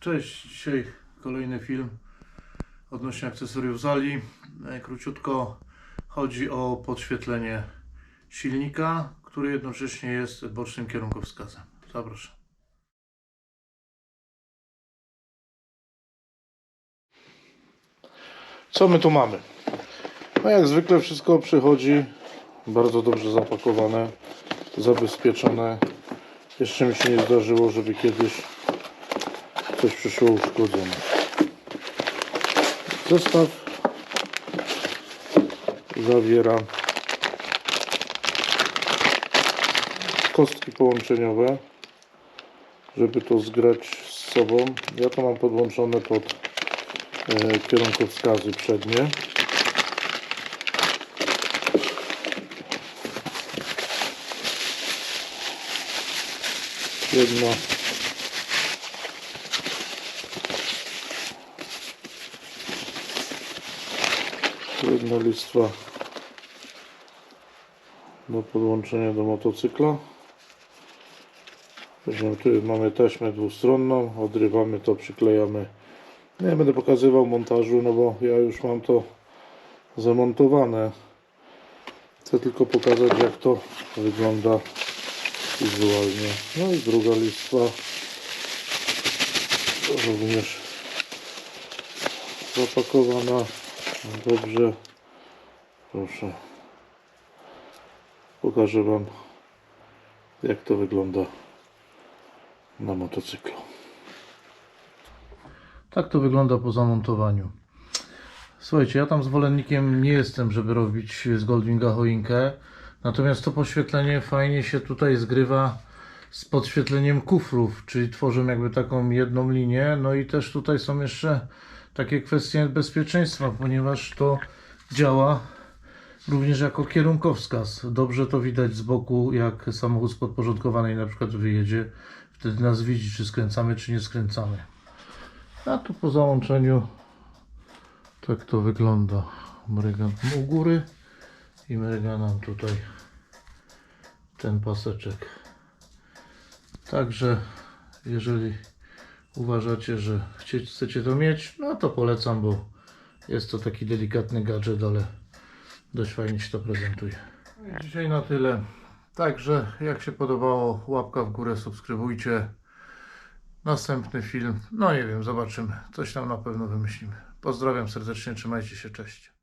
Cześć, dzisiaj kolejny film odnośnie akcesoriów Zali. E, Króciutko chodzi o podświetlenie silnika, który jednocześnie jest bocznym kierunkowskazem. Zapraszam. Co my tu mamy? No jak zwykle wszystko przychodzi bardzo dobrze zapakowane, zabezpieczone. Jeszcze mi się nie zdarzyło, żeby kiedyś coś przyszło uszkodzone. Zestaw zawiera kostki połączeniowe, żeby to zgrać z sobą. Ja to mam podłączone pod e, kierunkowskazy przednie. Jedna jedna listwa do podłączenia do motocykla. Tu mamy taśmę dwustronną, odrywamy to, przyklejamy. Nie będę pokazywał montażu, no bo ja już mam to zamontowane. Chcę tylko pokazać jak to wygląda wizualnie. No i druga listwa również zapakowana dobrze. Proszę. Pokażę Wam jak to wygląda na motocyklu. Tak to wygląda po zamontowaniu. Słuchajcie, ja tam zwolennikiem nie jestem, żeby robić z Goldwinga choinkę. Natomiast to podświetlenie fajnie się tutaj zgrywa z podświetleniem kufrów, czyli tworzą jakby taką jedną linię. No i też tutaj są jeszcze takie kwestie bezpieczeństwa, ponieważ to działa również jako kierunkowskaz. Dobrze to widać z boku, jak samochód z podporządkowanej na przykład wyjedzie. Wtedy nas widzi, czy skręcamy, czy nie skręcamy. A tu po załączeniu tak to wygląda. Mrygan u góry i mryga nam tutaj ten paseczek. Także jeżeli uważacie, że chcecie to mieć, no to polecam, bo jest to taki delikatny gadżet, ale dość fajnie się to prezentuje. No Dzisiaj na tyle. Także jak się podobało, łapka w górę, subskrybujcie. Następny film, no nie wiem, zobaczymy. Coś tam na pewno wymyślimy. Pozdrawiam serdecznie, trzymajcie się, cześć.